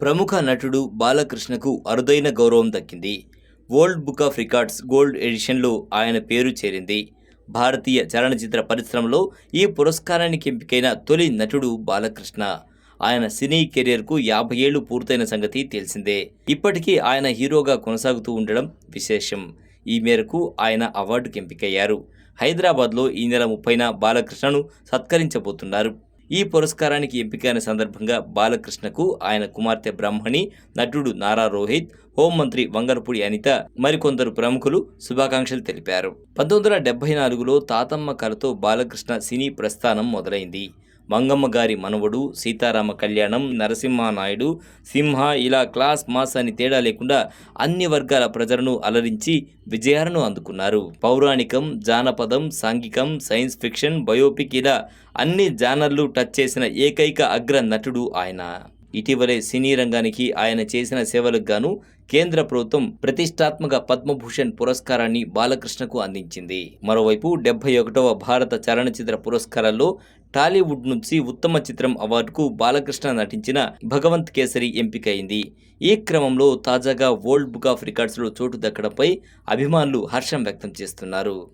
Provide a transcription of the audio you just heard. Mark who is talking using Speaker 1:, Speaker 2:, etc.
Speaker 1: ప్రముఖ నటుడు బాలకృష్ణకు అరుదైన గౌరవం దక్కింది. World book of records gold ఎడిషన్లో ఆయన పేరు చేరింది. భారతీయ చలనచిత్ర పరిశ్రమలో ఈ పురస్కారానికి ఎంపికైన తొలి నటుడు బాలకృష్ణ. ఆయన సినీ కెరియర్కు యాభై ఏళ్ళు పూర్తయిన సంగతి తెలిసిందే. ఇప్పటికీ ఆయన హీరోగా కొనసాగుతూ ఉండడం విశేషం. ఈ మేరకు ఆయన అవార్డుకి ఎంపికయ్యారు. హైదరాబాద్లో ఈ నెల ముప్పైన బాలకృష్ణను సత్కరించబోతున్నారు. ఈ పురస్కారానికి ఎంపికైన సందర్భంగా బాలకృష్ణకు ఆయన కుమార్తె బ్రహ్మణి నటుడు నారా రోహిత్ హోంమంత్రి వంగరపూడి అనిత మరికొందరు ప్రముఖులు శుభాకాంక్షలు తెలిపారు. పంతొమ్మిది వందల డెబ్బై నాలుగులో తాతమ్మ కళతో బాలకృష్ణ సినీ ప్రస్థానం మొదలైంది. మంగమ్మ గారి మనవడు సీతారామ కళ్యాణం నరసింహానాయుడు సింహ ఇలా క్లాస్ మాస్ అని తేడా లేకుండా అన్ని వర్గాల ప్రజలను అలరించి విజయాలను అందుకున్నారు. పౌరాణికం జానపదం సాంఘికం సైన్స్ ఫిక్షన్ బయోపిక్ ఇలా అన్ని జానర్లు టచ్ చేసిన ఏకైక అగ్ర నటుడు ఆయన. ఇటీవలే సినీ రంగానికి ఆయన చేసిన సేవలకు గాను కేంద్ర ప్రభుత్వం ప్రతిష్టాత్మక పద్మభూషణ్ పురస్కారాన్ని బాలకృష్ణకు అందించింది. మరోవైపు డెబ్బై ఒకటవ భారత చలనచిత్ర పురస్కారాల్లో టాలీవుడ్ నుంచి ఉత్తమ చిత్రం అవార్డుకు బాలకృష్ణ నటించిన భగవంత్ కేసరి ఎంపికైంది. ఈ క్రమంలో తాజాగా వరల్డ్ బుక్ ఆఫ్ రికార్డ్స్లో చోటు దక్కడంపై అభిమానులు హర్షం వ్యక్తం చేస్తున్నారు.